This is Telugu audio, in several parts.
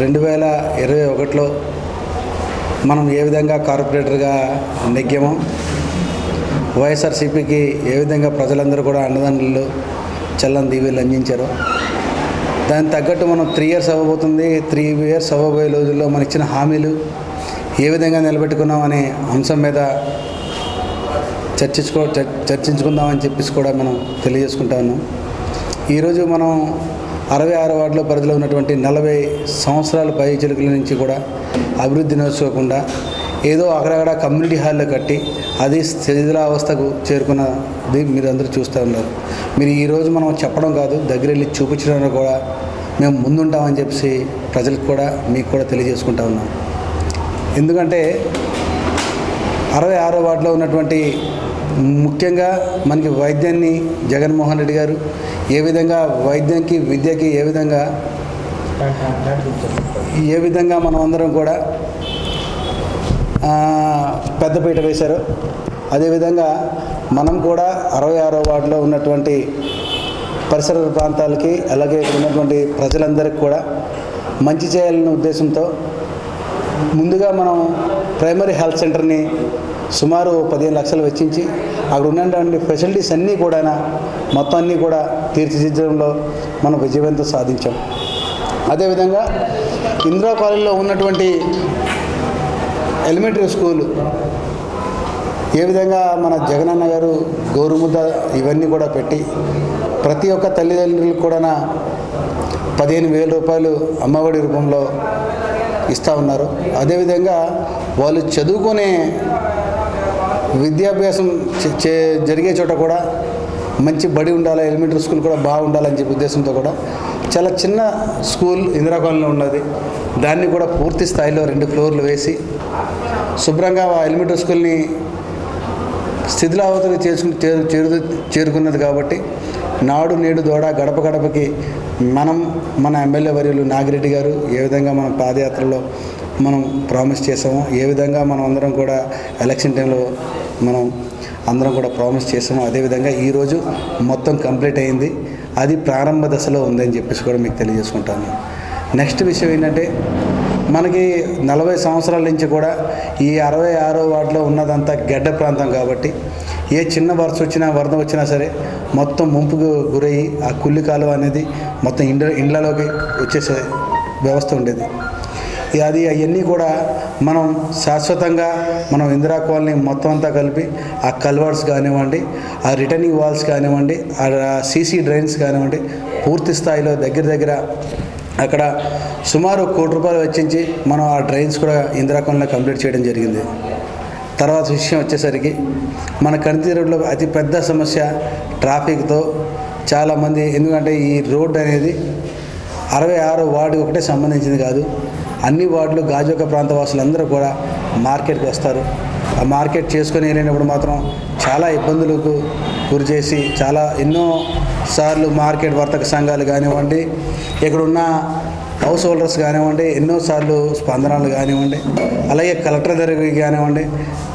రెండు వేల ఇరవై ఒకటిలో మనం ఏ విధంగా కార్పొరేటర్గా నెగ్గామో వైఎస్ఆర్సీపీకి ఏ విధంగా ప్రజలందరూ కూడా అండదండలు చల్లని దీవెలు అందించారో దానికి తగ్గట్టు మనం త్రీ ఇయర్స్ అవ్వబోతుంది. త్రీ ఇయర్స్ అవ్వబోయే రోజుల్లో మన ఇచ్చిన హామీలు ఏ విధంగా నిలబెట్టుకున్నాం అనే అంశం మీద చర్చించుకో చర్- చర్చించుకుందామని చెప్పేసి కూడా మనం తెలియజేసుకుంటా ఉన్నాం. ఈరోజు మనం అరవై ఆరు వార్డుల పరిధిలో ఉన్నటువంటి నలభై సంవత్సరాల పై చిలుకల నుంచి కూడా అభివృద్ధి నోచుకోకుండా ఏదో అక్కడక్కడ కమ్యూనిటీ హాల్లో కట్టి అది శిథిలావస్థకు చేరుకున్నది మీరు అందరూ చూస్తూ ఉన్నారు. మీరు ఈరోజు మనం చెప్పడం కాదు దగ్గర వెళ్ళి చూపించడానికి కూడా మేము ముందుంటామని చెప్పేసి ప్రజలకు కూడా మీకు కూడా తెలియజేసుకుంటా ఉన్నాం. ఎందుకంటే అరవై ఆరో వార్డులో ఉన్నటువంటి ముఖ్యంగా మనకి వైద్యాన్ని జగన్మోహన్ రెడ్డి గారు ఏ విధంగా వైద్యానికి విద్యకి ఏ విధంగా ఏ విధంగా మనం అందరం కూడా పెద్దపీట వేశారు అదేవిధంగా మనం కూడా అరవై ఆరో వార్డులో ఉన్నటువంటి పరిసర ప్రాంతాలకి అలాగే ఉన్నటువంటి ప్రజలందరికీ కూడా మంచి చేయాలనే ఉద్దేశంతో ముందుగా మనం ప్రైమరీ హెల్త్ సెంటర్ని సుమారు పదిహేను లక్షలు వెచ్చించి అక్కడ ఉన్నటువంటి ఫెసిలిటీస్ అన్నీ కూడా మొత్తం అన్నీ కూడా తీర్చిదిద్దడంలో మనం విజయవంతం సాధించాం. అదేవిధంగా ఇందిరా కాలేజీలో ఉన్నటువంటి ఎలిమెంటరీ స్కూల్ ఏ విధంగా మన జగనన్న గారు గోరుముద్ద ఇవన్నీ కూడా పెట్టి ప్రతి ఒక్క తల్లిదండ్రులకు కూడా పదిహేను వేల రూపాయలు అమ్మఒడి రూపంలో ఇస్తూ ఉన్నారు. అదేవిధంగా వాళ్ళు చదువుకునే విద్యాభ్యాసం చే- చే- జరిగే చోట కూడా మంచి బడి ఉండాలి ఎలిమెంటరీ స్కూల్ కూడా బాగుండాలని చెప్పి ఉద్దేశంతో కూడా చాలా చిన్న స్కూల్ ఇందిరా కాలనీలో ఉన్నది. దాన్ని కూడా పూర్తి స్థాయిలో రెండు ఫ్లోర్లు వేసి శుభ్రంగా ఆ ఎలిమెంటరీ స్కూల్ని స్థితిలావతకు చేసుకుని చేరు చేరు చేరుకున్నది కాబట్టి నాడు నేడు దోడ గడప గడపకి మనం మన ఎమ్మెల్యే వర్యులు నాగిరెడ్డి గారు ఏ విధంగా మనం పాదయాత్రలో మనం ప్రామిస్ చేసామో ఏ విధంగా మనం అందరం కూడా ఎలక్షన్ టైంలో మనం అందరం కూడా ప్రామిస్ చేసామో అదేవిధంగా ఈరోజు మొత్తం కంప్లీట్ అయింది. అది ప్రారంభ దశలో ఉందని చెప్పేసి కూడా మీకు తెలియజేసుకుంటాను. నెక్స్ట్ విషయం ఏంటంటే మనకి నలభై సంవత్సరాల నుంచి కూడా ఈ అరవై ఆరో వార్డులో ఉన్నదంతా గడ్డ ప్రాంతం కాబట్టి ఏ చిన్న వరస వచ్చినా వరద వచ్చినా సరే మొత్తం ముంపుకు గురయ్యి ఆ కుల్లి కాలువ అనేది మొత్తం ఇండ ఇండ్లలోకి వచ్చేసే వ్యవస్థ ఉండేది. అది అవన్నీ కూడా మనం శాశ్వతంగా మనం ఇందిరా కాలనీ మొత్తం అంతా కలిపి ఆ కల్వర్స్ కానివ్వండి ఆ రిటర్నింగ్ వాల్స్ కానివ్వండి ఆ సీసీ డ్రైన్స్ కానివ్వండి పూర్తి స్థాయిలో దగ్గర దగ్గర అక్కడ సుమారు కోటి రూపాయలు వెచ్చించి మనం ఆ డ్రైన్స్ కూడా ఇందిరా కాలనీలో కంప్లీట్ చేయడం జరిగింది. తర్వాత విషయం వచ్చేసరికి మన కణితి రోడ్లో అతి పెద్ద సమస్య ట్రాఫిక్తో చాలామంది ఎందుకంటే ఈ రోడ్ అనేది అరవై ఆరు వార్డు ఒకటే సంబంధించింది కాదు అన్ని వార్డులు గాజుక ప్రాంత వాసులందరూ కూడా మార్కెట్కి వస్తారు. ఆ మార్కెట్ చేసుకొని వెళ్ళినప్పుడు మాత్రం చాలా ఇబ్బందులకు గురి చేసి చాలా ఎన్నో సార్లు మార్కెట్ వర్తక సంఘాలు కానివ్వండి ఇక్కడున్న హౌస్ హోల్డర్స్ కానివ్వండి ఎన్నోసార్లు స్పందనలు కానివ్వండి అలాగే కలెక్టర్ దగ్గరికి కానివ్వండి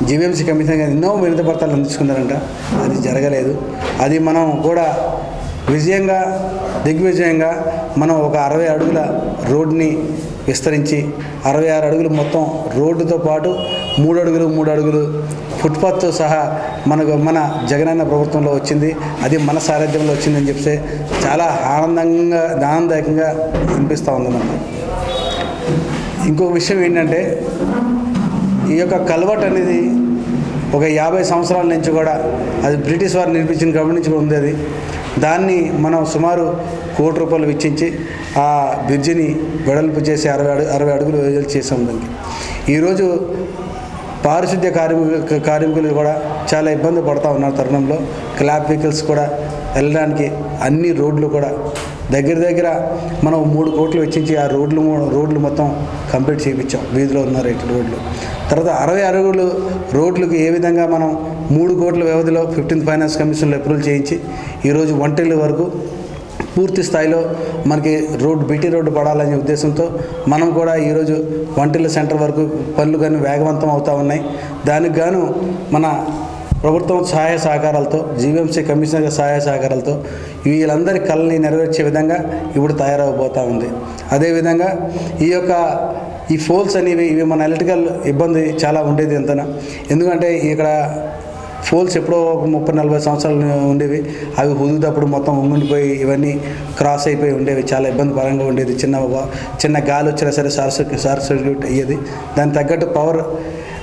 జీవీఎంసీ కమిషన్ కానీ ఎన్నో వినతపత్రాలు అందించుకున్నారంట. అది జరగలేదు. అది మనం కూడా విజయంగా దిగ్విజయంగా మనం ఒక అరవై అడుగుల రోడ్ని విస్తరించి అరవై ఆరు అడుగులు మొత్తం రోడ్డుతో పాటు మూడు అడుగులు మూడు అడుగులు ఫుట్పాత్తో సహా మనకు మన జగనన్న ప్రభుత్వంలో వచ్చింది. అది మన సారథ్యంలో వచ్చిందని చెప్తే చాలా ఆనందంగా ఆనందదాయకంగా అనిపిస్తూ ఉంది మనకు. ఇంకొక విషయం ఏంటంటే ఈ యొక్క కల్వర్ట్ అనేది ఒక యాభై సంవత్సరాల నుంచి కూడా అది బ్రిటిష్ వారు నిర్మించిన గమనించి నుంచి కూడా ఉంది అది. దాన్ని మనం సుమారు కోటి రూపాయలు వెచ్చించి ఆ బ్రిడ్జిని వెడల్పు చేసి అరవై అడుగు అరవై అడుగులు వెడల్పు చేసాం దానికి. ఈరోజు పారిశుద్ధ్య కార్మిక కార్మికులు కూడా చాలా ఇబ్బంది పడుతూ ఉన్నారు తరుణంలో. క్లాబ్ వెహికల్స్ కూడా వెళ్ళడానికి అన్ని రోడ్లు కూడా దగ్గర దగ్గర మనం మూడు కోట్లు వెచ్చించి ఆ రోడ్లు రోడ్లు మొత్తం కంప్లీట్ చేయించాం వీధిలో ఉన్న రేటు రోడ్లు. తర్వాత అరవై అరుగులు రోడ్లకు ఏ విధంగా మనం మూడు కోట్ల వ్యవధిలో ఫిఫ్టీన్త్ ఫైనాన్స్ కమిషన్లో అప్రూవల్ చేయించి ఈరోజు ఒంటెళ్ళ వరకు పూర్తి స్థాయిలో మనకి రోడ్డు బీటీ రోడ్డు పడాలనే ఉద్దేశంతో మనం కూడా ఈరోజు వంటిల్ల సెంటర్ వరకు పనులు కానీ వేగవంతం అవుతూ ఉన్నాయి. దానికి గాను మన ప్రభుత్వం సహాయ సహకారాలతో జీవీఎంసీ కమిషనర్ సహాయ సహకారాలతో వీళ్ళందరి కళని నెరవేర్చే విధంగా ఇప్పుడు తయారవబోతూ ఉంది. అదేవిధంగా ఈ యొక్క ఈ ఫోల్స్ అనేవి ఇవి మన ఎలక్ట్రికల్ ఇబ్బంది చాలా ఉండేది ఎంతనా ఎందుకంటే ఇక్కడ ఫోల్స్ ఎప్పుడో ఒక ముప్పై నలభై సంవత్సరాలు ఉండేవి. అవి హుదుదప్పుడు మొత్తం ఉంగిపోయి ఇవన్నీ క్రాస్ అయిపోయి ఉండేవి. చాలా ఇబ్బంది పరంగా ఉండేది. చిన్న చిన్న గాలి వచ్చినా సరే షార్ట్ సర్క్యూట్ షార్ట్ సర్క్యూట్ అయ్యేది. దానికి తగ్గట్టు పవర్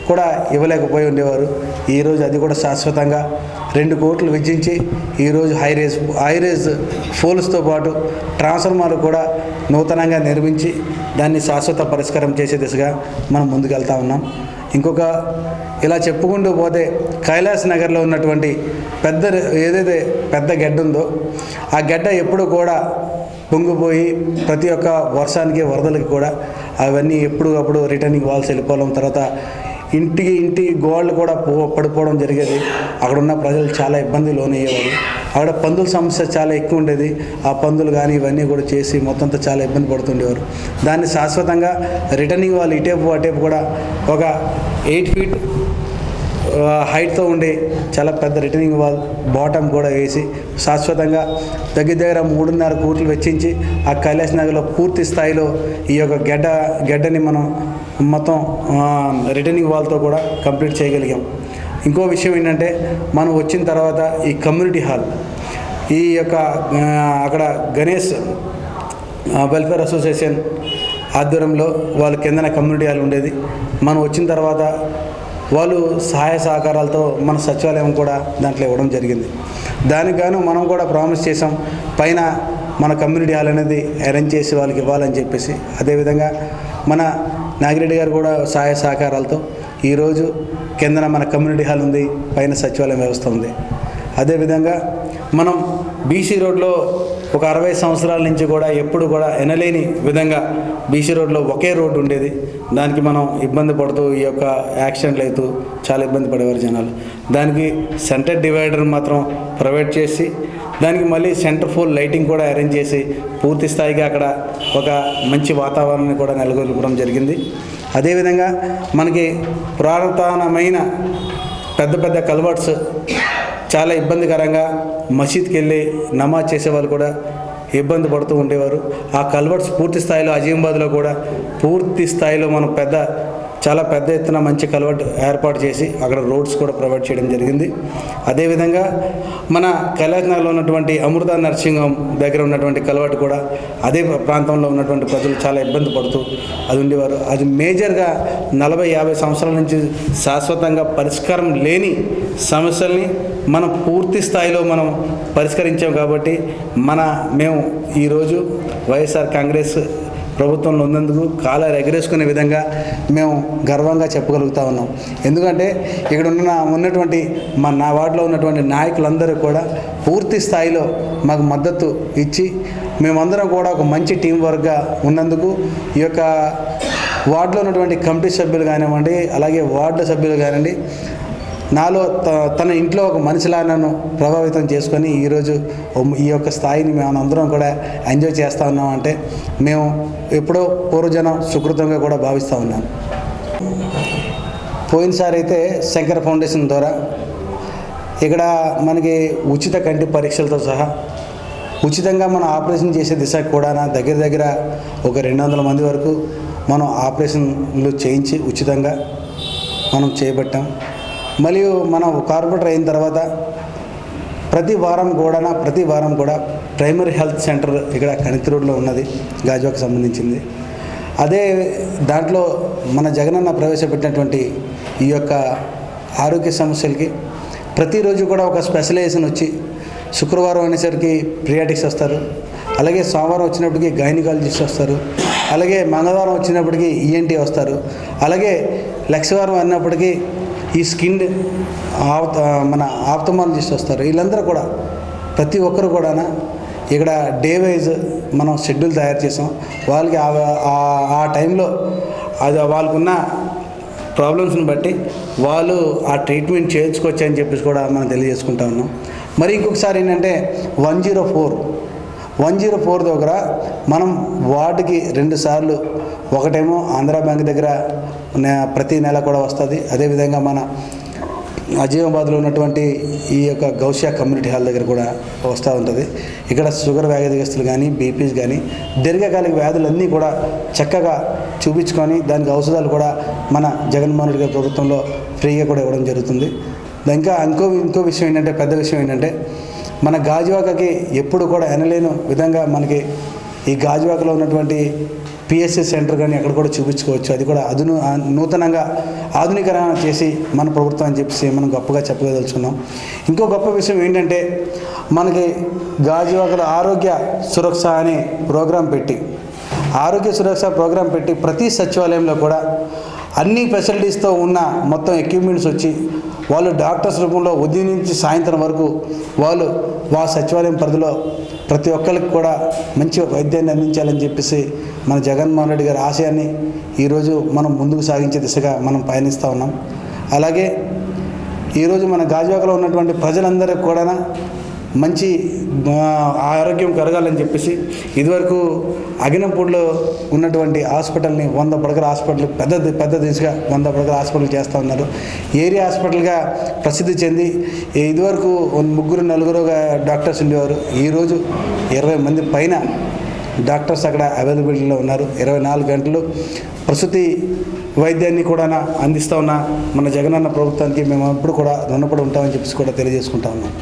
కూడా ఇవ్వలేకపోయి ఉండేవారు. ఈరోజు అది కూడా శాశ్వతంగా రెండు కోట్లు విధించి ఈరోజు హైరేజ్ హైరేజ్ ఫోల్స్తో పాటు ట్రాన్స్ఫార్మర్లు కూడా నూతనంగా నిర్మించి దాన్ని శాశ్వత పరిష్కారం చేసే దిశగా మనం ముందుకెళ్తా ఉన్నాం. ఇంకొక ఇలా చెప్పుకుంటూ పోతే కైలాస్ నగర్లో ఉన్నటువంటి పెద్ద ఏదైతే పెద్ద గడ్డ ఉందో ఆ గడ్డ ఎప్పుడు కూడా పొంగిపోయి ప్రతి ఒక్క వర్షానికి వరదలకి కూడా అవన్నీ ఎప్పుడు అప్పుడు రిటర్నింగ్ వాల్స్ వెళ్ళిపోవడం తర్వాత ఇంటికి ఇంటి గోడలు కూడా పో పడిపోవడం జరిగేది. అక్కడ ఉన్న ప్రజలు చాలా ఇబ్బంది లోనయ్యేవారు. అక్కడ పందుల సమస్య చాలా ఎక్కువ ఉండేది. ఆ పందులు కానీ ఇవన్నీ కూడా చేసి మొత్తంతో చాలా ఇబ్బంది పడుతుండేవారు. దాన్ని శాశ్వతంగా రిటర్నింగ్ వాళ్ళు ఇటేపు అటేపు కూడా ఒక ఎయిట్ ఫీట్ హైట్తో ఉండే చాలా పెద్ద రిటర్నింగ్ వాల్ బాటమ్ కూడా వేసి శాశ్వతంగా దగ్గర దగ్గర మూడున్నర కోట్లు వెచ్చించి ఆ కైలాస్ నగర్లో పూర్తి స్థాయిలో ఈ యొక్క గడ్డ గడ్డని మనం మొత్తం రిటర్నింగ్ వాల్తో కూడా కంప్లీట్ చేయగలిగాం. ఇంకో విషయం ఏంటంటే మనం వచ్చిన తర్వాత ఈ కమ్యూనిటీ హాల్ ఈ యొక్క అక్కడ గణేష్ వెల్ఫేర్ అసోసియేషన్ ఆధ్వర్యంలో వాళ్ళ కిందన కమ్యూనిటీ హాల్ ఉండేది. మనం వచ్చిన తర్వాత వాళ్ళు సహాయ సహకారాలతో మన సచివాలయం కూడా దాంట్లో ఇవ్వడం జరిగింది. దానికి గాను మనం కూడా ప్రామిస్ చేసాం పైన మన కమ్యూనిటీ హాల్ అనేది అరేంజ్ చేసి వాళ్ళకి ఇవ్వాలని చెప్పేసి. అదేవిధంగా మన నాగిరెడ్డి గారు కూడా సహాయ సహకారాలతో ఈరోజు కిందన మన కమ్యూనిటీ హాల్ ఉంది పైన సచివాలయం వ్యవస్థ ఉంది. అదేవిధంగా మనం బీసీ రోడ్లో ఒక అరవై సంవత్సరాల నుంచి కూడా ఎప్పుడు కూడా ఎనలేని విధంగా బీసీ రోడ్లో ఒకే రోడ్డు ఉండేది. దానికి మనం ఇబ్బంది పడుతూ ఈ యొక్క యాక్సిడెంట్లు అవుతూ చాలా ఇబ్బంది పడేవారు జనాలు. దానికి సెంటర్ డివైడర్ మాత్రం ప్రొవైడ్ చేసి దానికి మళ్ళీ సెంటర్ ఫోల్ లైటింగ్ కూడా అరేంజ్ చేసి పూర్తి స్థాయిగా అక్కడ ఒక మంచి వాతావరణాన్ని కూడా నెలకొల్పడం జరిగింది. అదేవిధంగా మనకి పురాతనమైన పెద్ద పెద్ద కల్వర్ట్స్ చాలా ఇబ్బందికరంగా మసీద్కి వెళ్ళి నమాజ్ చేసేవాళ్ళు కూడా ఇబ్బంది పడుతూ ఉండేవారు. ఆ కల్వర్ట్స్ పూర్తి స్థాయిలో అజీంబాద్లో కూడా పూర్తి స్థాయిలో మనం పెద్ద చాలా పెద్ద ఎత్తున మంచి కలవట్ ఏర్పాటు చేసి అక్కడ రోడ్స్ కూడా ప్రొవైడ్ చేయడం జరిగింది. అదేవిధంగా మన కైలాసనగర్లో ఉన్నటువంటి అమృత నర్సింగ్ హోమ్ దగ్గర ఉన్నటువంటి కలవట్ కూడా అదే ప్రాంతంలో ఉన్నటువంటి ప్రజలు చాలా ఇబ్బంది పడుతూ అది ఉండేవారు. అది మేజర్గా నలభై యాభై సంవత్సరాల నుంచి శాశ్వతంగా పరిష్కారం లేని సమస్యల్ని మనం పూర్తి స్థాయిలో మనం పరిష్కరించాం కాబట్టి మన మేము ఈరోజు వైఎస్ఆర్ కాంగ్రెస్ ప్రభుత్వంలో ఉన్నందుకు కాలాలు ఎగరేసుకునే విధంగా మేము గర్వంగా చెప్పగలుగుతా ఉన్నాం. ఎందుకంటే ఇక్కడ ఉన్న ఉన్నటువంటి మా నా వార్డులో ఉన్నటువంటి నాయకులందరూ కూడా పూర్తి స్థాయిలో మాకు మద్దతు ఇచ్చి మేమందరం కూడా ఒక మంచి టీం వర్క్గా ఉన్నందుకు ఈ యొక్క వార్డులో ఉన్నటువంటి కమిటీ సభ్యులు కానివ్వండి అలాగే వార్డు సభ్యులు కానివ్వండి నాలో త- తన ఇంట్లో ఒక మనిషిలా నన్ను ప్రభావితం చేసుకొని ఈరోజు ఈ యొక్క స్థాయిని మేము అందరం కూడా ఎంజాయ్ చేస్తూ ఉన్నాం అంటే మేము ఎప్పుడో పూర్వజనం సుకృతంగా కూడా భావిస్తూ ఉన్నాం. పోయినసారి అయితే శంకర ఫౌండేషన్ ద్వారా ఇక్కడ మనకి ఉచిత కంటి పరీక్షలతో సహా ఉచితంగా మనం ఆపరేషన్ చేసే దిశ కూడా దగ్గర దగ్గర ఒక రెండు వందల మంది వరకు మనం ఆపరేషన్లు చేయించి ఉచితంగా మనం చేపట్టాం. మరియు మనం కార్పొరేటర్ అయిన తర్వాత ప్రతి వారం కూడా ప్రతి వారం కూడా ప్రైమరీ హెల్త్ సెంటర్ ఇక్కడ కణితి రోడ్లో ఉన్నది గాజువాకు సంబంధించింది. అదే దాంట్లో మన జగనన్న ప్రవేశపెట్టినటువంటి ఈ యొక్క ఆరోగ్య సమస్యలకి ప్రతిరోజు కూడా ఒక స్పెషలైజేషన్ వచ్చి శుక్రవారం అనేసరికి ప్రియాటిక్స్ వస్తారు. అలాగే సోమవారం వచ్చినప్పటికీ గైనకాలజిస్ట్ వస్తారు. అలాగే మంగళవారం వచ్చినప్పటికీ ఈఎన్టీ వస్తారు. అలాగే లక్షవారం అన్నప్పటికీ ఈ స్కిన్ ఆప్త మన ఆప్తమాలజిస్ట్ వస్తారు వీళ్ళందరూ కూడా ప్రతి ఒక్కరు కూడా ఇక్కడ డే వైజ్ మనం షెడ్యూల్ తయారు చేసాం. వాళ్ళకి ఆ- ఆ- టైంలో అది వాళ్ళకున్న ప్రాబ్లమ్స్ని బట్టి వాళ్ళు ఆ ట్రీట్మెంట్ చేయించుకోవచ్చు అని చెప్పేసి కూడా మనం తెలియజేసుకుంటా ఉన్నాం. మరి ఇంకొకసారి ఏంటంటే one zero four. One zero four దగ్గర మనం వార్డుకి రెండుసార్లు ఒకటేమో ఆంధ్రా బ్యాంక్ దగ్గర ప్రతి నెల కూడా వస్తుంది. అదేవిధంగా మన అజీమాబాద్లో ఉన్నటువంటి ఈ యొక్క గౌషియా కమ్యూనిటీ హాల్ దగ్గర కూడా వస్తూ ఉంటుంది. ఇక్కడ షుగర్ వ్యాధిగ్రస్తులు కానీ బీపీస్ కానీ దీర్ఘకాలిక వ్యాధులన్నీ కూడా చక్కగా చూపించుకొని దానికి ఔషధాలు కూడా మన జగన్మోహన్ రెడ్డి గారి ప్రభుత్వంలో ఫ్రీగా కూడా ఇవ్వడం జరుగుతుంది. ఇంకా ఇంకో ఇంకో విషయం ఏంటంటే పెద్ద విషయం ఏంటంటే మన గాజువాకకి ఎప్పుడు కూడా ఎనలేని విధంగా మనకి ఈ గాజువాకలో ఉన్నటువంటి పిఎస్సి సెంటర్ కానీ ఎక్కడ కూడా చూపించుకోవచ్చు. అది కూడా అదును నూతనంగా ఆధునీకరణ చేసి మన ప్రభుత్వం అని చెప్పేసి మనం గొప్పగా చెప్పగదలుచుకున్నాం ఇంకో గొప్ప విషయం ఏంటంటే మనకి గాజువాకలో ఆరోగ్య సురక్ష అనే ప్రోగ్రాం పెట్టి ఆరోగ్య సురక్ష ప్రోగ్రాం పెట్టి ప్రతి సచివాలయంలో కూడా అన్ని ఫెసిలిటీస్తో ఉన్న మొత్తం ఎక్విప్మెంట్స్ వచ్చి వాళ్ళు డాక్టర్స్ రూపంలో ఉదయం నుంచి సాయంత్రం వరకు వాళ్ళు వా సచివాలయం పరిధిలో ప్రతి ఒక్కరికి కూడా మంచి వైద్యాన్ని అందించాలని చెప్పేసి మన జగన్మోహన్ రెడ్డి గారి ఆశయాన్ని ఈరోజు మనం ముందుకు సాగించే దిశగా మనం పయనిస్తూ ఉన్నాం. అలాగే ఈరోజు మన గాజువాకలో ఉన్నటువంటి ప్రజలందరికీ కూడా మంచి ఆ, ఆరోగ్యం కలగాలని చెప్పేసి ఇదివరకు అగినంపూడిలో ఉన్నటువంటి హాస్పిటల్ని వంద పడకల హాస్పిటల్ పెద్ద పెద్ద దిశగా వంద పడకల హాస్పిటల్ చేస్తూ ఉన్నారు. ఏరియా హాస్పిటల్గా ప్రసిద్ధి చెంది ఇదివరకు ముగ్గురు నలుగురుగా డాక్టర్స్ ఉండేవారు. ఈరోజు ఇరవై మంది పైన డాక్టర్స్ అక్కడ అవైలబిలిటీలో ఉన్నారు. ఇరవై నాలుగు గంటలు ప్రసూతి వైద్యాన్ని కూడా అందిస్తూ ఉన్న. మన జగనన్న ప్రభుత్వానికి మేము ఎప్పుడు కూడా రుణపడి ఉంటామని చెప్పేసి కూడా తెలియజేసుకుంటా ఉన్నాం.